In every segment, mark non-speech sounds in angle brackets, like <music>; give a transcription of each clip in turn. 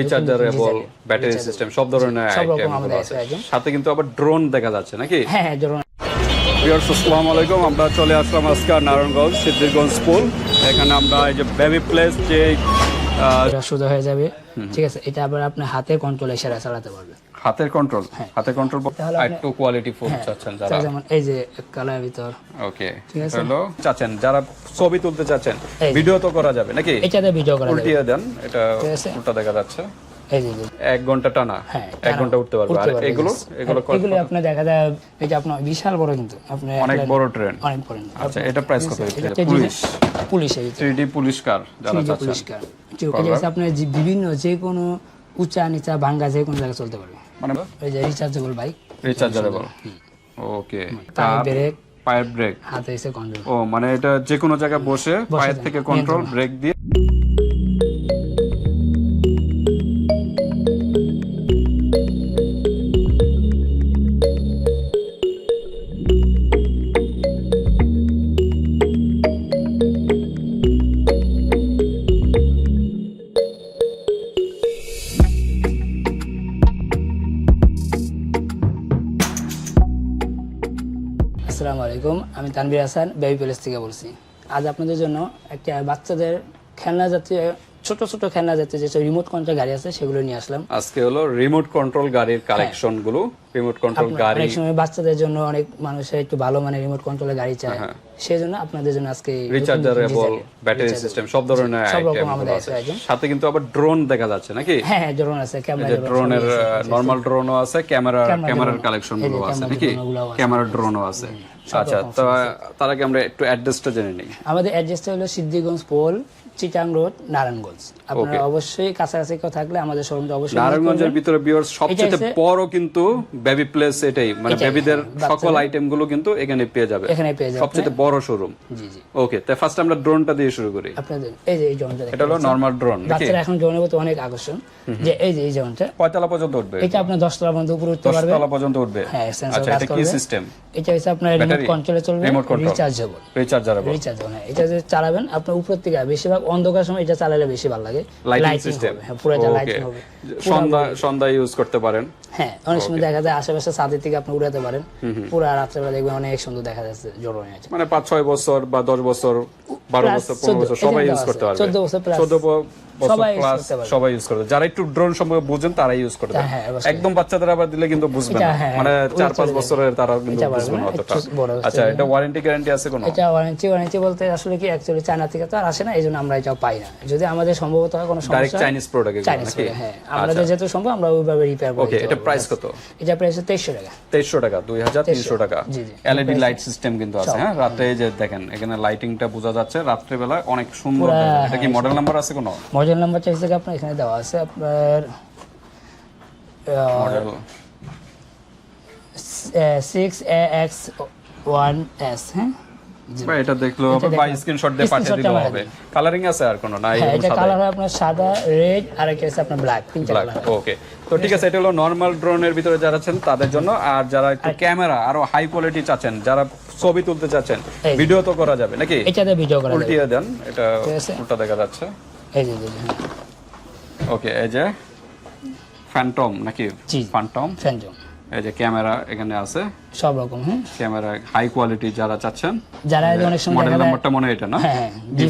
রিচার্জারেবল battery system সব ধরনের item আছে। সাথে কিন্তু আবার ড্রোন দেখা যাচ্ছে নাকি? হ্যাঁ ড্রোন ভিউয়ার্স আসসালামু আলাইকুম। আমরা চলে আসলাম আজকে নারায়ণগঞ্জ সিদ্ধিরগঞ্জ স্কুল এখানে আমরা এই যে বেবি প্লেস যে সোজা হয়ে যাবে। ঠিক আছে এটা আবার আপনি হাতে কন্ট্রোল ইশারা চালাতে পারবেন হাতের কন্ট্রোল হাতের কন্ট্রোল একটু কোয়ালিটি ফুল চাচ্ছেন যারা যেমন এই যে কালার ভিতর। ওকে ঠিক আছে। হলো চাচ্ছেন যারা ছবি তুলতে চাচ্ছেন ভিডিও তো করা যাবে নাকি? এটাতে ভিডিও করা যাবে। উল্টিয়ে দেন এটা। উল্টা দেখা যাচ্ছে। এক ঘণ্টা টানা হ্যাঁ এক ঘণ্টা উঠতে পারবে। আর এগুলো এগুলো এগুলো আপনি দেখা যায় এটা আপনার বিশাল বড় কিন্তু। আপনি অনেক বড় ট্রেন অনেক বড় আচ্ছা এটা প্রাইস কত পুলিশ। পুলিশ এই থ্রি ডি পুলিশ কার যারা চাচ্ছেন। আপনার বিভিন্ন যে কোনো উঁচা নিচা ভাঙ্গা যে কোনো জায়গায় চলতে পারবে। মানে? যে rechargeable bike rechargeable okay brake পায়ের ব্রেক হাতে এসে কন্ট্রোল ও মানে এটা যে কোনো জায়গায় বসে পায়ের থেকে কন্ট্রোল ব্রেক দিয়ে আমি হাসান বেবি প্যালেস থেকে বলছি। আজ আপনাদের জন্য একটা বাচ্চাদের খেলনা জাতীয় ছোট ছোট খেলনা জাতীয় যে রিমোট কন্ট্রোল গাড়ি আছে সেগুলো নিয়ে আসলাম। আজকে হলো রিমোট কন্ট্রোল গাড়ির কালেকশনগুলো। রিমোট কন্ট্রোল গাড়ি অনেক সময় বাচ্চাদের জন্য অনেক মানুষের একটু ভালো মানে রিমোট কন্ট্রোলের গাড়ি চায়। হ্যাঁ। সেই জন্য আপনাদের জন্য আজকে রিচার্জারেবল ব্যাটারি সিস্টেম সব ধরনের আইটেম আমাদের আছে। সাথে কিন্তু আবার ড্রোন দেখা যাচ্ছে নাকি? হ্যাঁ হ্যাঁ ড্রোন আছে ক্যামেরা ড্রোনের নরমাল ড্রোনও আছে ক্যামেরা ক্যামেরার কালেকশনগুলো আছে নাকি। ক্যামেরা ড্রোনও আছে। আচ্ছা তো তার আগে আমরা একটু অ্যাড্রেসটা জেনে নিই। আমাদের অ্যাড্রেসটা হলো সিদ্ধিগঞ্জ পোল চিটাং রোড নারায়ণগঞ্জ আপনারা অবশ্যই কাছাকাছি কেউ থাকলে আমাদের শোরুমটা অবশ্যই নারায়ণগঞ্জের ভিতরে বিয়ার সবচেয়ে বড় কিন্তু বেবি প্লেস এটাই। মানে বেবিদের হ্যাঁ, সকল আইটেমগুলো কিন্তু এখানে পেয়ে যাবে। এখানে পেয়ে যাবেন সবচেয়ে বড় শোরুম জি জি। ওকে তাই ফার্স্ট আমরা ড্রোনটা দিয়ে শুরু করি। আপনাদের এই যে এই দেখেন এটা হলো নরমাল ড্রোন বাচ্চারা এখন জোনের প্রতি অনেক আকর্ষণ। যে এই যে এই জোনটা কয়তলা পর্যন্ত উঠবে? এটা আপনার দশতলা পর্যন্ত উপরে উঠতে পারবে। দশতলা পর্যন্ত উঠবে? হ্যাঁ সেন্সর আচ্ছা এটা কি সিস্টেম এটা হচ্ছে আপনার রিমোট? কন্ট্রোলে চলবে Remote control? রিচার্জেবল রিচার্জেবল হ্যাঁ এটা যে চালাবেন আপনার উপর থেকে বেশিরভাগ অন্ধকার সময় এটা চালালে বেশি ভালো লাগে। লাইটিং সিস্টেম হ্যাঁ পুরোটা লাইটিং হবে। সন্ধ্যা সন্ধ্যা ইউজ করতে পারেন। হ্যাঁ অনেক সময় দেখা যায় আশেপাশে ছাদের থেকে আপনি উড়াতে পারেন। পুরো রাত্রেবেলা দেখবেন অনেক সুন্দর দেখা যাচ্ছে জোর হয়ে আছে। মানে পাঁচ ছয় বছর বা দশ বছর বারো বছর পনেরো বছর সবাই ইউজ করতে পারবে। 14 বছর চোদ্দ সবাই ইউজ করতে যারা একটু ড্রোন সম্পর্কে বুঝেন তারা ইউজ করতে হ্যাঁ। একদম বাচ্চাদের আবার দিলে কিন্তু বুঝবে না। হ্যাঁ, মানে চার পাঁচ বছরের তারা কিন্তু বুঝবে না অতটা। আচ্ছা এটা ওয়ারেন্টি গ্যারান্টি আছে কোনো? এটা ওয়ারেন্টি ওয়ারেন্টি বলতে আসলে কি অ্যাকচুয়ালি চায়না থেকে তো আর আসে না এই জন্য আমরা এটা পাই না। যদি আমাদের সম্ভবত হয় কোনো ডাইরেক্ট চাইনিজ প্রোডাক্ট চাইনিজ নাকি? হ্যাঁ। আমাদের যেহেতু সম্ভব আমরা ওইভাবে রিপেয়ার করি ওকে এটা প্রাইস কত? এটা প্রাইস তেইশশো টাকা। তেইশশো টাকা দুই হাজার তিনশো টাকা। জি, জি। এলইডি লাইট সিস্টেম কিন্তু আছে হ্যাঁ? রাতে যে দেখেন এখানে লাইটিংটা বোঝা যাচ্ছে রাত্রেবেলা অনেক সুন্দর এটা কি মডেল নাম্বার আছে কোনো? মডেল নাম্বার চাইছে আপনার এখানে দেওয়া আছে আপনার model six X one S হ্যাঁ বা এটা দেখল বা স্ক্রিনশট দিয়ে পাঠিয়ে হবে। কালারিং আছে আর কোনো? নাই এটা কালার হয় আপনার সাদা রেড আর একটা আছে আপনার ব্ল্যাক তিনটা কালার ওকে তো ঠিক আছে এটা হলো নর্মাল ড্রোনের ভিতরে যারা আছেন তাদের জন্য। আর যারা একটু ক্যামেরা আরও হাই কোয়ালিটি চাচ্ছেন যারা ছবি তুলতে চাচ্ছেন ভিডিও তো করা যাবে নাকি? এটাতে ভিডিও করা যাবে। উল্টিয়ে দেন এটা উল্টা দেখা যাচ্ছে। এই যে। ওকে এই যে ফ্যান্টম নাকি? জি। ফ্যান্টম ফ্যান্টম এই যে ক্যামেরা এখানে আছে। সব রকম হ্যাঁ। ক্যামেরা হাই কোয়ালিটি যারা চাচ্ছেন যারা অনেক সময় মডেল নাম্বারটা মনে এটা না? হ্যাঁ, হ্যাঁ, D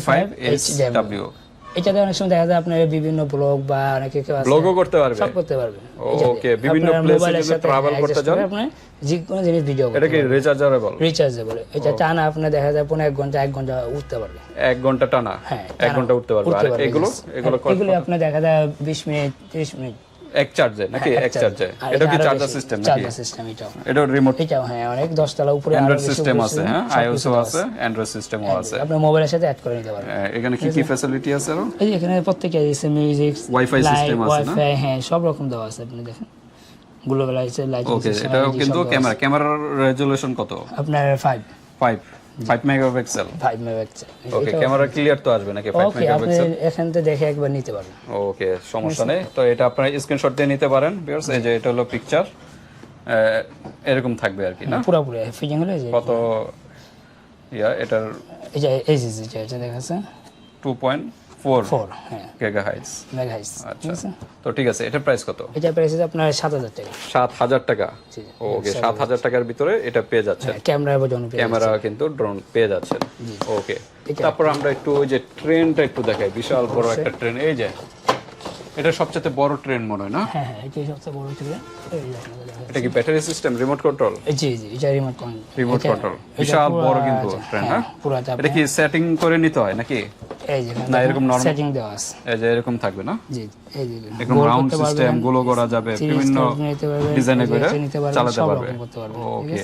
five S G5HW W এটাতে অনেক সময় দেখা যায় আপনার বিভিন্ন ব্লগ বা অনেকে কেউ ব্লগও করতে পারবে? সব করতে পারবে। ওকে বিভিন্ন প্লেসে যদি ট্রাভেল করতে যান আপনি যে কোনো জিনিস ভিডিও এটা কি রিচার্জেবল রিচার্জেবল এটা টানা আপনি দেখা যায় পনেরো এক ঘণ্টা এক ঘণ্টা উঠতে পারবে। এক ঘণ্টা টানা? হ্যাঁ এক ঘণ্টা উঠতে পারবে। আর এগুলো? এগুলো এগুলো আপনি দেখা যায় বিশ মিনিট ত্রিশ মিনিট। এক চার্জে নাকি? এক চার্জে এটা কি চার্জার সিস্টেম নাকি? চার্জার সিস্টেম এটাও। এটা রিমোট এটাও হ্যাঁ অনেক দশতলা উপরে অ্যান্ড্রয়েড সিস্টেম আছে হ্যাঁ? সব আইওএসও আছে। অ্যান্ড্রয়েড সিস্টেমও আছে। আপনার মোবাইলের সাথে অ্যাড করে নিতে পারবেন। এখানে কি কি ফ্যাসিলিটি আছে আরও? এই এখানে প্রত্যেকে আছে মিউজিক Wi-Fi system আছে না? ওয়াইফাই হ্যাঁ সব রকম দেওয়া আছে আপনি দেখেন। গ্লোবাল আছে লাইটিং ওকে এটাও কিন্তু ক্যামেরা ক্যামেরার রেজুলেশন কত? আপনার five five 5 megapixel 5 megapixel okay camera clear তো আসবে নাকি 5 মেগাপিক্সেল ওকে এখান থেকে দেখে একবার নিতে পারবেন। ওকে সমস্যা নেই। তো এটা আপনারা স্ক্রিনশট দিয়ে নিতে পারেন ভিউয়ার্স এই যে এটা হলো পিকচার এরকম থাকবে আর কি না? পুরোপুরি ফিজিং হলো যে কত? ইয়া এটার এই যে এই যে এটা দেখাচ্ছে। 2. ফোর ফোর হ্যাঁ। ঠিক আচ্ছা তো ঠিক আছে এটার প্রাইস কত? এটা প্রাইস আছে আপনার সাত হাজার টাকা। সাত হাজার টাকা? ওকে সাত হাজার টাকার ভিতরে এটা পেয়ে যাচ্ছেন হ্যাঁ ক্যামেরা এবং ক্যামেরা কিন্তু ড্রোন পেয়ে যাচ্ছে। ওকে তারপর আমরা একটু ওই যে ট্রেনটা একটু দেখাই। বিশাল বড় একটা ট্রেন এই যে। এটা সবচেয়ে বড় ট্রেন মনে হয় না? হ্যাঁ হ্যাঁ এটাই সবচেয়ে বড় যে এটা কি ব্যাটারি সিস্টেম রিমোট কন্ট্রোল। জি জি এটা রিমোট কন্ট্রোল রিমোট কন্ট্রোল। বিশাল বড় কিন্তু ট্রেন হ্যাঁ পুরাটা এটা কি সেটিং করে নিতে হয় নাকি? এই যে না, এরকম normal- সেটিং দেওয়া আছে। এই যে এরকম থাকবে না? জি এই যে এরকম রাউন্ড সিস্টেমগুলো করা যাবে বিভিন্ন ডিজাইনে করে চালাতে পারবে। ওকে?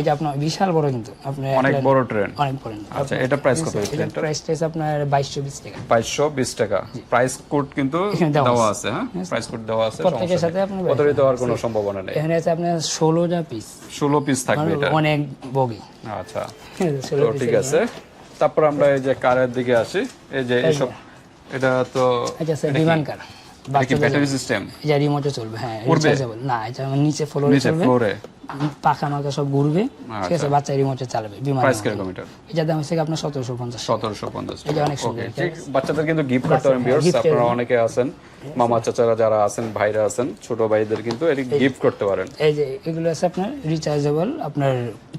এটা আপনার বিশাল বড় কিন্তু আপনি অনেক বড় ট্রেন অনেক বড় আচ্ছা এটা প্রাইস কত প্রাইস আপনার বাইশশো বিশ টাকা। বাইশশো বিশ টাকা। প্রাইস কোড কিন্তু দেওয়া আছে। হ্যাঁ? প্রাইস কোড দেওয়া আছে প্রত্যেকের সাথে আপনি দেওয়ার কোনো সম্ভাবনা নেই। এখানে আছে আপনার পিস ষোলো পিস থাকবে এটা। অনেক বগি। আচ্ছা। <laughs> তো ঠিক আছে। তারপর আমরা এই যে কারের দিকে আসি। এই যে এইসব এটা তো আছে বিমান কার ব্যাটারি সিস্টেম এটা রিমোটে চলবে হ্যাঁ রিচার্জেবল না এটা আমার নিচে ফ্লোরে চলবে। পাখা মাখা সব ঘুরবে ঠিক আছে বাচ্চা রিমোটে চালাবে বিমান প্রাইস কীরকম এটা? এটা দাম হচ্ছে আপনার সতেরোশো পঞ্চাশ। সতেরোশো পঞ্চাশ এটা অনেক সুন্দর বাচ্চাদের কিন্তু গিফট করতে পারেন ভিউয়ার্স আপনারা অনেকে আছেন মামা চাচারা যারা আছেন ভাইরা আছেন ছোট ভাইদের কিন্তু এটি গিফট করতে পারেন। এই যে এগুলো আছে আপনার রিচার্জেবল আপনার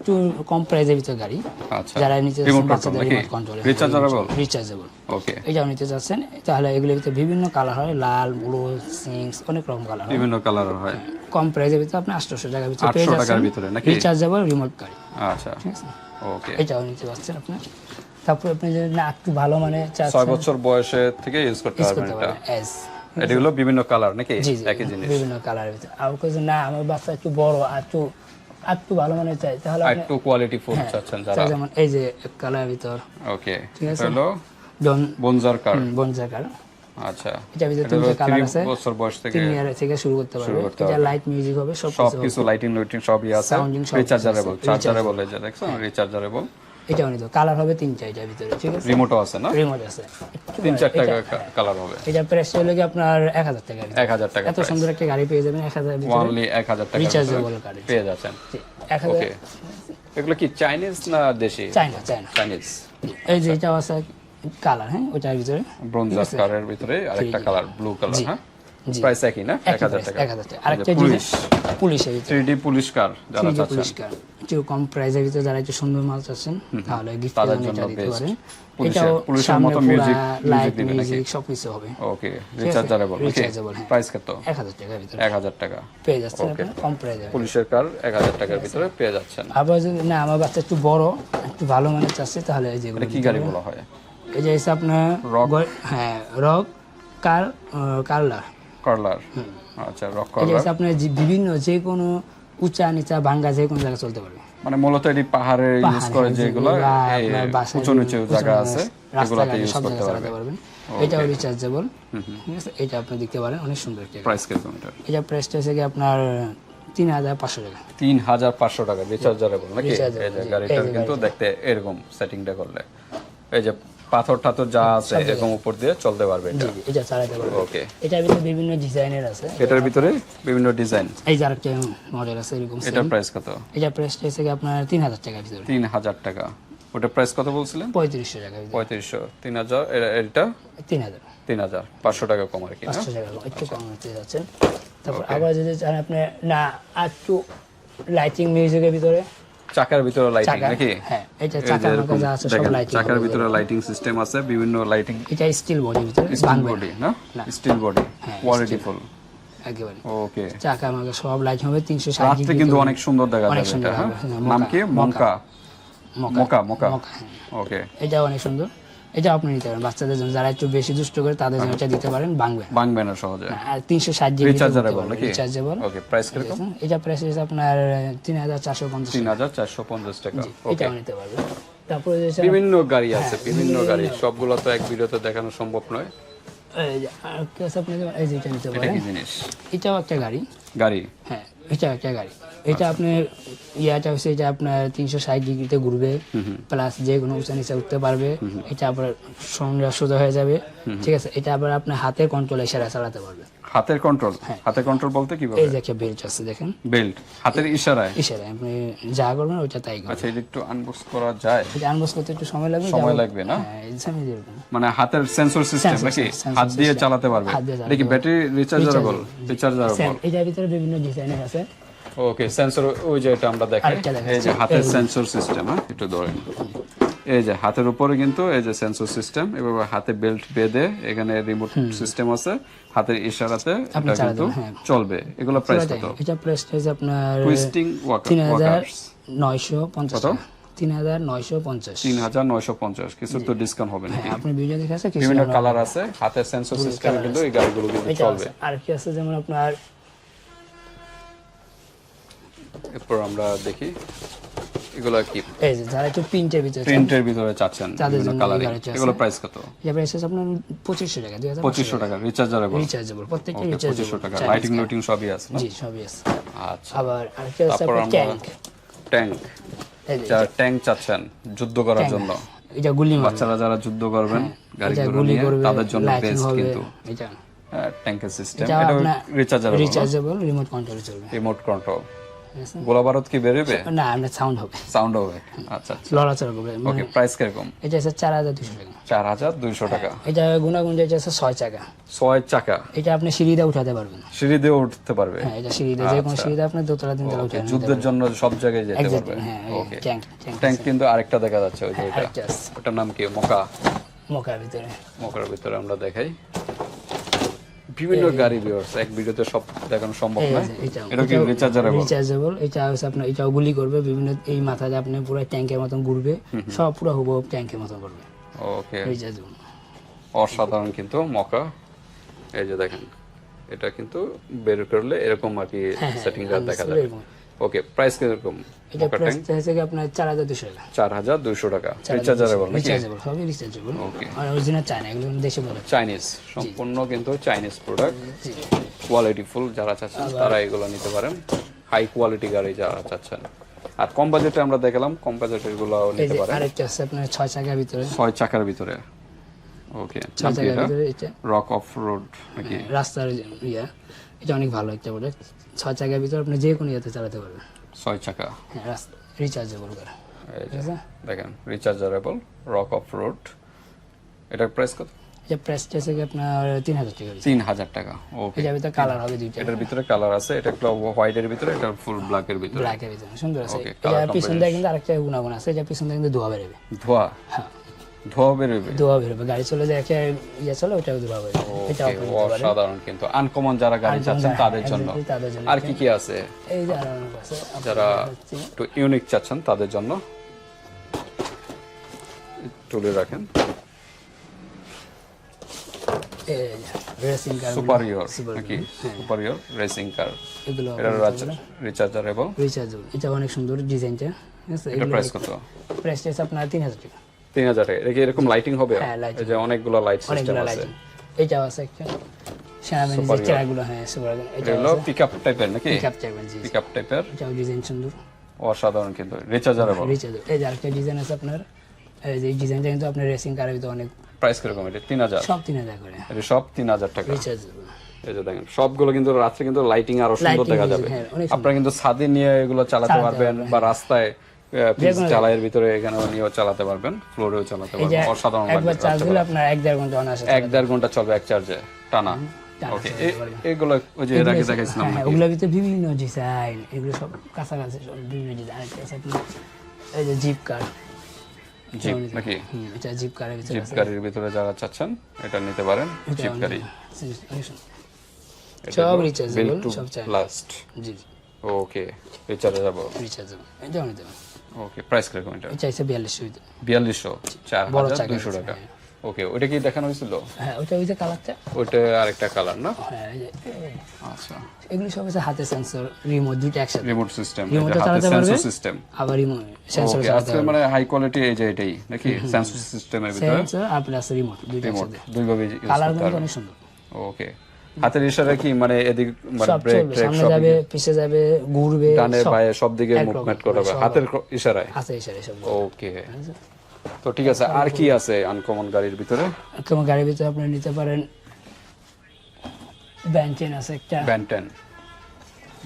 একটু কম প্রাইজের ভিতর গাড়ি আচ্ছা। যারা রিমোট বাচ্চাদের remote control rechargeable rechargeable okay এটাও নিতে চাচ্ছেন তাহলে এগুলোর ভিতরে বিভিন্ন কালার হয় লাল ব্লু সিঙ্কস অনেক রকম কালার হয়। বিভিন্ন কালার হয়। কম প্রাইজের ভিতরে আপনি আটশোশো টাকার ভিতরে পেয়ে যাচ্ছেন। রিচার্জেবল রিমোট গাড়ি। আচ্ছা। ঠিক আছে? ওকে এটাও নিতে পারছেন আপনার তারপর আপনি যদি না একটু ভালো মানে ছয় বছর বয়সে থেকে ইউজ করতে পারবেন এটা। এগুলো বিভিন্ন কালার নাকি? একই জিনিস। বিভিন্ন কালারের ভিতরে। আর কিছু না আমার বাচ্চা একটু বড় আর একটু একটু ভালো মানে চাই তাহলে একটু কোয়ালিটি ফুল চাচ্ছেন যারা যেমন এই যে কালার ভিতর। ওকে ঠিক আছে। হলো বনজার কার বনজার কার আচ্ছা ভিতরে এটা হলো তিনটা কালার আছে। বছর বয়স থেকে তিন ইয়ার থেকে শুরু করতে পারবে। এটা লাইট মিউজিক হবে সব কিছু লাইটিং লাইটিং সবই আছে। আছে, চার্জারেবল যে দেখছ রিচার্জারেবল এটাও নিতে কালার হবে তিনটা এটার ভিতরে ঠিক আছে? রিমোটও আছে না? রিমোট আছে। তিন চার এটা- টাকা কালার হবে। এটা প্রাইস হলো কি আপনার এক হাজার টাকা এক হাজার টাকা এত সুন্দর একটা গাড়ি পেয়ে যাবেন এক হাজার ভিতরে। অনলি এক হাজার টাকা রিচার্জেবল গাড়ি। পেয়ে যাচ্ছেন। এক হাজার ওকে এগুলো কি চাইনিজ না দেশি? চাইনা চাইনা চাইনিজ এই যে এটাও আছে কালার হ্যাঁ? ওটার ভিতরে। ব্রোঞ্জার কারের ভিতরে আরেকটা কালার ব্লু কালার হ্যাঁ? প্রাইস একই না? এক হাজার টাকা। এক হাজার টাকা। আরেকটা পুলিশ। পুলিশের ভিতরে থ্রি ডি পুলিশ কার যারা চাচ্ছেন পুলিশ কার। একটু কম প্রাইসের ভিতরে যারা একটু সুন্দর মাল চাচ্ছেন তাহলে গিফট তাদের এটা দিতে পারেন। এটাও পুলিশের মতো music লাইট? মিউজিক সব কিছু হবে। ওকে নাকি? হ্যাঁ। প্রাইস কত? এক হাজার টাকার ভিতরে। এক হাজার টাকা। পেয়ে যাচ্ছেন কম প্রাইসে পুলিশের কার এক হাজার টাকার ভিতরে পেয়ে যাচ্ছেন। আবার যদি না আমার বাচ্চা একটু বড় একটু ভালো মানের চাচ্ছে তাহলে এই যেগুলো কি গাড়ি বলা হয়? এই যে আপনার? গ- হ্যাঁ রক কার কার্লার কার্লার আচ্ছা রক এটা কার্লার হচ্ছে আপনার বিভিন্ন যে কোনো উঁচা নিচা ভাঙ্গা যে কোনো জায়গায় চলতে পারবে। মানে মূলত এটি পাহাড়ে ইউজ করে হ্যাঁ, যেগুলো উঁচু নিচু জায়গা আছে এগুলোতে ইউজ করতে পারবেন। এটাও রিচার্জেবল ঠিক আছে এটা আপনি দেখতে পারেন অনেক সুন্দর একটা প্রাইস কীরকম এটা। এটা প্রাইসটা হচ্ছে কি আপনার তিন হাজার পাঁচশো টাকা। তিন হাজার পাঁচশো টাকা রিচার্জারেবল নাকি? যে কিন্তু দেখতে এরকম সেটিংটা করলে। এই যে পাথর টাথর যা আছে এরকম উপর দিয়ে চলতে পারবে এটা। এটা চালাতে পারবে। ওকে এটার ভিতরে বিভিন্ন ডিজাইনের আছে। এটার ভিতরে বিভিন্ন ডিজাইন। এই যে আরেকটা মডেল আছে এরকম এটার প্রাইস কত? এটা প্রাইসটা হচ্ছে কি আপনার তিন হাজার টাকার ভিতরে। তিন হাজার টাকা। ওটা প্রাইস কত বলছিলেন? পঁয়ত্রিশশো টাকা ভিতরে। পঁয়ত্রিশশো। তিন হাজার এটা? তিন হাজার। তিন হাজার। পাঁচশো টাকা কম আর কি না? পাঁচশো টাকা একটু কম হতে যাচ্ছেন তারপর আবার যদি চান আপনি না একটু লাইটিং মিউজিকের ভিতরে। চাকার ভিতরে লাইটিং নাকি? হ্যাঁ এটা চাকার মধ্যে যা আছে সব লাইটিং চাকার ভিতরে লাইটিং সিস্টেম আছে বিভিন্ন লাইটিং এটা স্টিল বডি ভিতরে স্টিল বডি না? স্টিল বডি হ্যাঁ, কোয়ালিটি ফুল একেবারে। ওকে চাকা মাকা সব লাইট হবে তিনশো ষাট কিন্তু অনেক সুন্দর দেখা যাবে এটা হ্যাঁ? হ্যাঁ, নাম মোকা, কি মোকা। মোকা মকা, হ্যাঁ। ওকে এটা অনেক সুন্দর। এটা আপনি নিতে পারেন। বাচ্চাদের জন্য যারা একটু বেশি দুষ্ট করে তাদের জন্য এটা দিতে পারেন বাংবে। ভাঙবে না সহজে আর তিনশো ষাট জিবি রিচার্জারেবল নাকি? রিচার্জেবল ওকে প্রাইস কীরকম? এটা প্রাইস হচ্ছে আপনার তিন হাজার চারশো পঞ্চাশ তিন হাজার চারশো পঞ্চাশ টাকা। ওকে এটাও নিতে পারবেন। তারপরে যে বিভিন্ন গাড়ি আছে হ্যাঁ, বিভিন্ন গাড়ি। সবগুলো তো এক ভিডিওতে দেখানো সম্ভব নয়। এই যে আর কি আছে আপনি এই যে এটা নিতে এটা পারেন। কি জিনিস? এটাও একটা গাড়ি। গাড়ি? হ্যাঁ এটাও একটা গাড়ি। এটা আপনার ইয়াটা হচ্ছে এটা আপনার তিনশো ষাট ডিগ্রিতে ঘুরবে প্লাস যে কোনো উঁচা নিচে উঠতে পারবে এটা আবার সঙ্গে সোজা হয়ে যাবে ঠিক আছে? এটা আবার আপনার হাতের কন্ট্রোল ইশারা চালাতে পারবে। হাতের কন্ট্রোল হাতের কন্ট্রোল বলতে কীভাবে এই যে একটা বেল্ট আছে দেখেন। বেল্ট হাতের ইশারায়। ইশারা আপনি যা করবেন ওইটা তাই করবেন। আচ্ছা এটা একটু আনবক্স করা যায়। এটা আনবক্স করতে একটু সময় লাগবে সময় লাগবে না? হ্যাঁ এই মানে হাতের সেন্সর সিস্টেম নাকি? হাত দিয়ে চালাতে পারবে। এটা কি ব্যাটারি রিচার্জেবল রিচার্জেবল এটার ভিতরে বিভিন্ন ডিজাইনের আছে। ওকে সেন্সর ওই যে এটা আমরা দেখাই। এই যে হাতের সেন্সর সিস্টেম হ্যাঁ একটু ধরেন। এই যে হাতের উপরে কিন্তু এই যে সেন্সর সিস্টেম এভাবে হাতে বেল্ট বেঁধে এখানে রিমোট সিস্টেম আছে হাতের ইশারাতে এটা কিন্তু হ্যাঁ। চলবে। এগুলো প্রাইস কত এটা প্রাইস হচ্ছে আপনার টুইস্টিং হাজার নয়শো পঞ্চাশ কিছু তো ডিসকাউন্ট হবে নাকি? হ্যাঁ আপনি ভিডিও দেখে আছে কিছু বিভিন্ন কালার আছে হাতের সেন্সর সিস্টেম কিন্তু এই গাড়িগুলো কিন্তু চলবে। আর কি আছে যেমন আপনার এরপর আমরা দেখি। এগুলো কি? এই যে যারা একটু প্রিন্টের ভিতরে প্রিন্টের ভিতরে চাচ্ছেন কালারে এগুলো প্রাইস কত? এটা প্রাইস হচ্ছে আপনার পঁচিশশো টাকা দুই হাজার পঁচিশশো টাকা। রিচার্জারেবল রিচার্জেবল প্রত্যেকটা রিচার্জেবল টাকা। লাইটিং সবই আছে জি সবই আছে। আচ্ছা। আবার আরেকটা আছে ট্যাঙ্ক ট্যাঙ্ক যে ট্যাঙ্ক চাচ্ছেন যুদ্ধ করার জন্য। এটা গুলি বাচ্চারা যারা যুদ্ধ করবেন গুলি নিয়ে করবে তাদের জন্য বেস্ট কিন্তু এটা। ট্যাঙ্কের সিস্টেম এটা রিচার্জারেবল রিচার্জেবল রিমোট কন্ট্রোল চলবে। রিমোট কন্ট্রোল আছে? গোলা বারুদ কি বেরোবে? না আপনার সাউন্ড হবে। সাউন্ড হবে। আচ্ছা লড়াচড়া করবে। ওকে মানে প্রাইস কীরকম? এটা হচ্ছে চার হাজার দুশো টাকা। চার হাজার দুইশো টাকা। এটা গুণাগুণ যেটা আছে ছয় চাকা। ছয় চাকা। এটা আপনি সিঁড়িতে উঠাতে পারবেন। সিঁড়ি দিয়ে উঠতে পারবে? হ্যাঁ এটা সিঁড়িতে যে কোনো সিঁড়িতে আপনি দোতলা তিনতলা উঠে যুদ্ধের জন্য সব জায়গায় যেতে পারবে। হ্যাঁ, ওকে ট্যাঙ্ক ট্যাঙ্ক ট্যাঙ্ক কিন্তু আরেকটা দেখা যাচ্ছে ওই যে এটা ওটার নাম কি? মকা? মোকার ভিতরে। মকার ভিতরে আমরা দেখাই। বিভিন্ন গাড়ি ভিউয়ার্স এক ভিডিওতে সব দেখানো সম্ভব না? এটা কি রিচার্জেবল রিচার্জেবল এটা হচ্ছে আপনার এটাও গুলি করবে বিভিন্ন এই মাথাতে আপনি পুরো ট্যাঙ্কের মতন ঘুরবে সব পুরো হুবহু ট্যাঙ্কের মতন করবে ওকে রিচার্জেবল অসাধারণ কিন্তু মকা। এই যে দেখেন এটা কিন্তু বের করলে এরকম আর কি সেটিংটা দেখা যাবে। ওকে প্রাইস কীরকম এটা প্রাইস কি আপনার চার হাজার দুশো টাকা। চার হাজার দুইশো টাকা। Rechargeable rechargeable Okay. আর অরিজিনাল চায়না এগুলো দেশে বলে। চাইনিজ সম্পূর্ণ কিন্তু চাইনিজ প্রোডাক্ট কোয়ালিটি ফুল যারা চাচ্ছেন তারা এগুলো নিতে পারেন। হাই কোয়ালিটি গাড়ি যারা চাচ্ছেন। আর কম বাজেটে আমরা দেখালাম কম বাজেটেরগুলো নিতে পারেন। আরেকটা আছে আপনার ছয় চাকার ভিতরে। ছয় চাকার ভিতরে। ওকে চাকার ভিতরে এটা? রক অফ রোড নাকি? রাস্তার ইয়া। এটা অনেক ভালো একটা প্রোডাক্ট ছয় চাকার ভিতরে আপনি যে কোনো ইয়েতে চালাতে পারবেন। ছয় চাকা? হ্যাঁ রিচার্জেবল করে। দেখেন রিচার্জারেবল রক অফ রোড এটার প্রাইস কত? এটা প্রাইসটা আছে কি আপনার তিন হাজার টাকা তিন হাজার টাকা ওকে এটার ভিতরে কালার হবে দুইটা। এটার ভিতরে কালার আছে এটা একটা হোয়াইটের ভিতরে এটা ফুল ব্ল্যাকের ভিতরে। ব্ল্যাকের ভিতরে সুন্দর আছে। এটা পিছন দিয়ে কিন্তু আরেকটা গুণাগুণ আছে এটা পিছন দিয়ে কিন্তু ধোয়া বেরোবে। ধোয়া? হ্যাঁ। ধোয়া বেরোবে? ধোয়া বেরোবে গাড়ি চলে যায় একটা ইয়ে চলে ওটাও ধোয়া বেরোবে এটা অসাধারণ কিন্তু। আনকমন যারা গাড়ি চাচ্ছেন তাদের জন্য। তাদের জন্য আর কি কি আছে? এই যে আরও অনেক আছে যারা একটু ইউনিক চাচ্ছেন তাদের জন্য। তুলে রাখেন। রেসিং কার সুপারিয়র নাকি? সুপারিয়র রেসিং কার এগুলো এটা রিচার্জারেবল রিচার্জেবল এটা অনেক সুন্দর ডিজাইনটা ঠিক এটা প্রাইস কত? আছে আপনার তিন হাজার টাকা। তিন হাজার টাকা। এটা কি এরকম লাইটিং হবে। হ্যাঁ, এই যে অনেকগুলো লাইট সিস্টেম আছে। লাইটিং আছে একটা। সেনাবাহিনী চেয়ারগুলো হ্যাঁ সুপার এটা এগুলো পিক টাইপের নাকি? ক্যাপচার করেন জি পিক টাইপের এটাও ডিজাইন সুন্দর। অসাধারণ কিন্তু। রিচার্জারেবল রিচার্জ এই যে আরেকটা ডিজাইন আছে আপনার। এই যে ডিজাইনটা কিন্তু আপনার রেসিং কারের ভিতরে অনেক প্রাইস কীরকম এটা? তিন হাজার। সব তিন হাজার করে। এটা সব তিন হাজার টাকা। রিচার্জেবল এই যে দেখেন সবগুলো কিন্তু রাত্রে কিন্তু লাইটিং আরও সুন্দর দেখা যাবে। হ্যাঁ, আপনারা কিন্তু ছাদে নিয়ে এগুলো চালাতে পারবেন। বা রাস্তায় পিচ ভিতরে এখানেও নিয়েও চালাতে পারবেন ফ্লোরেও চালাতে পারবেন অসাধারণ একবার চার্জ দিলে আপনার এক দেড় ঘণ্টা অনায়াসে এক দেড় ঘণ্টা চলবে এক চার্জে টানা। ওকে এগুলো ওই যে এর আগে দেখাইছিলাম হ্যাঁ ভিতরে বিভিন্ন ডিজাইন এগুলো সব কাছাকাছি বিভিন্ন ডিজাইন আছে। এই যে জিপ কার জিপ নাকি? এটা জিপ কারের ভিতরে জিপ আছে। ভিতরে যারা চাচ্ছেন এটা নিতে পারেন জিপ অনেক সুন্দর। সব রিচার্জেবল সব চাই। লাস্ট জি ওকে রিচার্জে যাব রিচার্জেবল এটাও নিতে পারেন ওকে প্রাইস কীরকম এটা আছে বিয়াল্লিশশো। বিয়াল্লিশশো চার হাজার আছে, টাকা। ওকে ওটা কি দেখানো হয়েছিল? হ্যাঁ ওটা ওই যে কালারটা। ওইটা আরেকটা কালার না? হ্যাঁ আচ্ছা। এগুলো সব আছে হাতে সেন্সর রিমোট দুইটা একসাথে। রিমোট সিস্টেম Remote এটা টা হাতে চালাতে পারবে? সেন্সর সিস্টেম আবার রিমোট সেন্সর আজকে মানে হাই কোয়ালিটি এই যে এটাই নাকি সেন্সর সিস্টেমের ভিতরে? সেন্সর আর প্লাস রিমোট দুইটা একসাথে। দুইভাবে কালার কিন্তু অনেক সুন্দর। ওকে হাতের ইশারা কি? মানে এদিক মানে ব্রেক ট্রেক সব যাবে পিছে যাবে ঘুরবে ডানে বায়ে সব দিকে মুভমেন্ট করা হবে। সব হাতের ইশারায়? সব ওকে তো ঠিক আছে আর কি আছে আনকমন গাড়ির ভিতরে? তোমার গাড়ির ভিতরে আপনি নিতে পারেন ব্যাঞ্চেন আছে একটা। ব্যান্টেন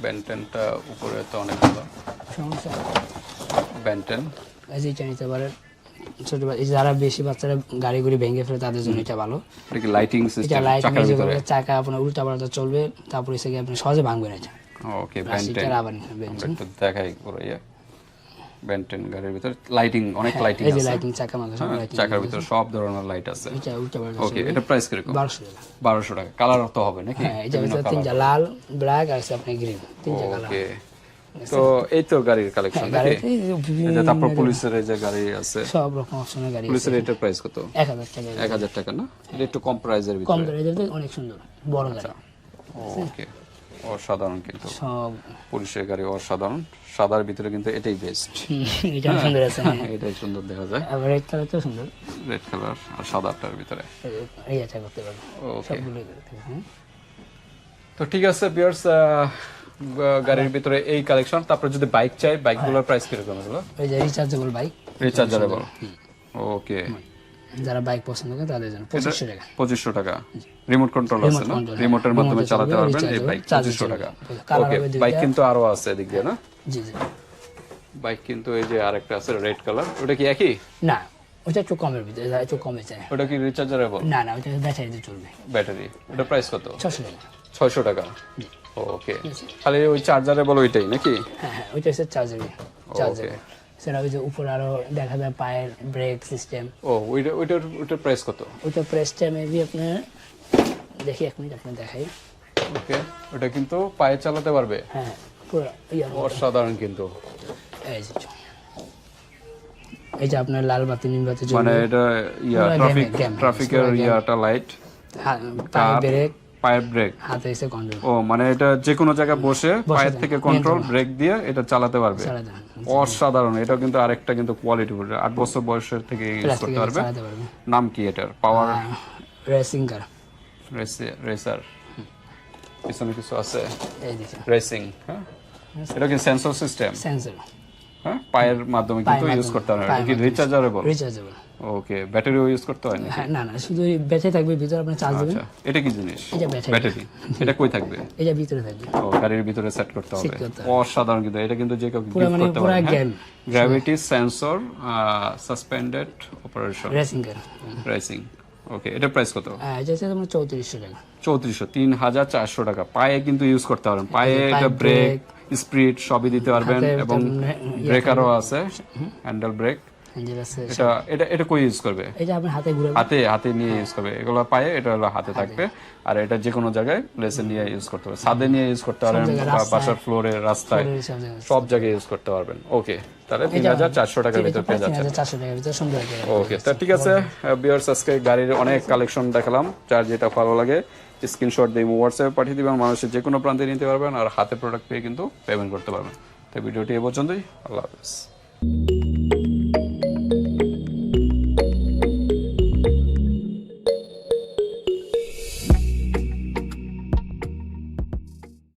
ব্যান্টেনটা উপরে তো অনেক ভালো। সমস্যা। ব্যান্টেন এই যে নিতে পারেন। ছোট এই যারা বেশি বাচ্চারা গাড়ি গুড়ি ভেঙে ফেলে তাদের জন্য এটা ভালো। লাইটিং সিস্টেম চাকা আপনার উল্টা পাল্টা চলবে তারপরে এসে আপনি সহজে ভাঙবেন এটা। ওকে ব্যান্টেন আবার বেঞ্চেন দেখাই ইয়ে। ব্যান্টেন গাড়ির ভিতরে। লাইটিং অনেক লাইটিং হ্যাঁ, আছে। লাইটিং চাকা মাথা সব হ্যাঁ, লাইটিং চাকার ভিতরে সব ধরনের লাইট আছে। এটা উল্টা পাল্টা ওকে এটা প্রাইস কীরকম? বারোশো টাকা। বারোশো টাকা। কালার তো হবে নাকি? হ্যাঁ এটা তিনটা লাল ব্ল্যাক আর আছে আপনার গ্রিন তিনটা কালার ওকে তো এই তো গাড়ির কালেকশন নাকি? গাড়িতে এই যে এই বিভিন্ন যে তারপর পুলিশের এই যে গাড়ি আছে। সব রকম অপশনের গাড়ি পুলিশের এটার প্রাইস কত? এক হাজার টাকা এক হাজার টাকা না? এটা একটু কম প্রাইসের কম ভিতরে। দামে যেতে অনেক সুন্দর বড় গাড়ি। ওকে অসাধারণ কিন্তু। সব পুলিশের গাড়ি অসাধারণ। সাদার ভিতরে কিন্তু এটাই বেস্ট <laughs> এটা সুন্দর আছে হ্যাঁ। <laughs> এটাই সুন্দর দেখা যায়। আবার রেড কালার তো সুন্দর। রেড কালার আর সাদাটার ভিতরে। এই এই এটা করতে পারবে। ওকে সবগুলো করতে হ্যাঁ। তো ঠিক আছে বিয়ার্স গাড়ির ভিতরে এই কালেকশন তারপরে যদি বাইক চাই বাইকগুলোর প্রাইস কীরকম এগুলো? ওই যে রিচার্জেবল বাইক রিচার্জারেবল ওকে যারা বাইক পছন্দ করে তাদের জন্য পঁচিশশো টাকা। পঁচিশশো টাকা। রিমোট কন্ট্রোল আছে না? হ্যাঁ। রিমোটের মাধ্যমে চালাতে পারবেন এই বাইক পঁচিশশো। টাকা। ওকে বাইক কিন্তু আরও আছে এদিক দিয়ে না? জি জি। বাইক কিন্তু এই যে আরেকটা আছে রেড কালার ওটা কি একই? না ওটা একটু কমের ভিতরে একটু কমে চায়। ওটা কি রিচার্জারেবল না না ওটা ব্যাটারিতে চলবে। ব্যাটারি ওটা প্রাইস কত? ছশো টাকা। ছয়শো টাকা। ওকে খালি ওই চার্জারেবল ওইটাই নাকি? হ্যাঁ হ্যাঁ ওইটা হচ্ছে চার্জার চার্জার সেটা ওই যে উপরে আরও দেখা যায় পায়ের ব্রেক সিস্টেম ও ওইটা ওইটার ওইটার প্রাইস কত? ওইটা প্রেসটা মেবি আপনার দেখি এক মিনিট আপনার দেখাই। ওকে ওটা কিন্তু পায়ে চালাতে পারবে। হ্যাঁ হ্যাঁ, পুরো অসাধারণ কিন্তু। এই যে এই যে আপনার লাল বাতি নীল বাতি মানে এটা ইয়া ট্রাফিক game, ট্রাফিকের ইয়াটা লাইট হা- পায়ে ব্রেক পায়ের ব্রেক হাতে এসে কন্ট্রোল ও মানে এটা যে কোনো জায়গায় বসে পায়ের থেকে কন্ট্রোল ব্রেক দিয়ে এটা চালাতে পারবে। অসাধারণ এটা কিন্তু আরেকটা কিন্তু কোয়ালিটি আট বছর বয়সের থেকে ইউজ করতে পারবে। নাম কি এটার? পাওয়ার রেসিং কার রেসার পিছনে কিছু আছে। রেসিং হ্যাঁ? এটা কি সেন্সর সিস্টেম সেন্সর হ্যাঁ? পায়ের মাধ্যমে কিন্তু ইউজ করতে এটা কি রিচার্জারেবল রিচার্জেবল ওকে ব্যাটারিও ইউজ করতে হয় না হ্যাঁ না না শুধু ব্যাটারি থাকবে ভিতরে আপনি চার্জ দেবেন আচ্ছা এটা কি জিনিস? এটা ব্যাটারি এটা কই থাকবে? <laughs> এটা ভিতরে থাকবে। ও গাড়ির ভিতরে সেট করতে হবে। অসাধারণ কিন্তু এটা কিন্তু যে কেউ পুরো মানে game gravity sensor suspended operation racing pricing okay এটা প্রাইস কত? হ্যাঁ এটা হচ্ছে তোমার চৌত্রিশশো টাকা। চৌত্রিশশো তিন হাজার চারশো টাকা। পায়ে কিন্তু ইউজ করতে পারবেন পায়ে এটা ব্রেক স্পিড সবই দিতে পারবেন এবং ইয়ে ব্রেকারও আছে। হ্যান্ডেল ব্রেক এটা এটা এটা কই ইউজ করবে? এটা আপনি হাতে ঘুরে হাতে হাতে নিয়ে ইউজ করবে। এগুলো পায়ে এটা হলো হাতে থাকবে। আর এটা যে কোনো জায়গায় প্লেসে নিয়ে ইউজ করতে হবে ছাদে নিয়ে ইউজ করতে পারবেন। বাসার ফ্লোরে রাস্তায়। সব জায়গায়। ইউজ করতে পারবেন। ওকে তাহলে তিন হাজার চারশো টাকার ভিতরে পেয়ে তিন যাচ্ছে হাজার চারশো টাকার ভিতরে সুন্দর একটা ওকে তা ঠিক আছে। বিয়ার্স আজকে গাড়ির অনেক কালেকশন দেখালাম। যার যেটা ভালো লাগে স্ক্রিনশট দিয়ে হোয়াটসঅ্যাপে পাঠিয়ে দিবেন। মানুষের যে কোনো প্রান্তে নিতে পারবেন। আর হাতে প্রোডাক্ট পেয়ে কিন্তু পেমেন্ট করতে পারবেন। তো ভিডিওটি এ পর্যন্তই। আল্লাহ হাফিজ।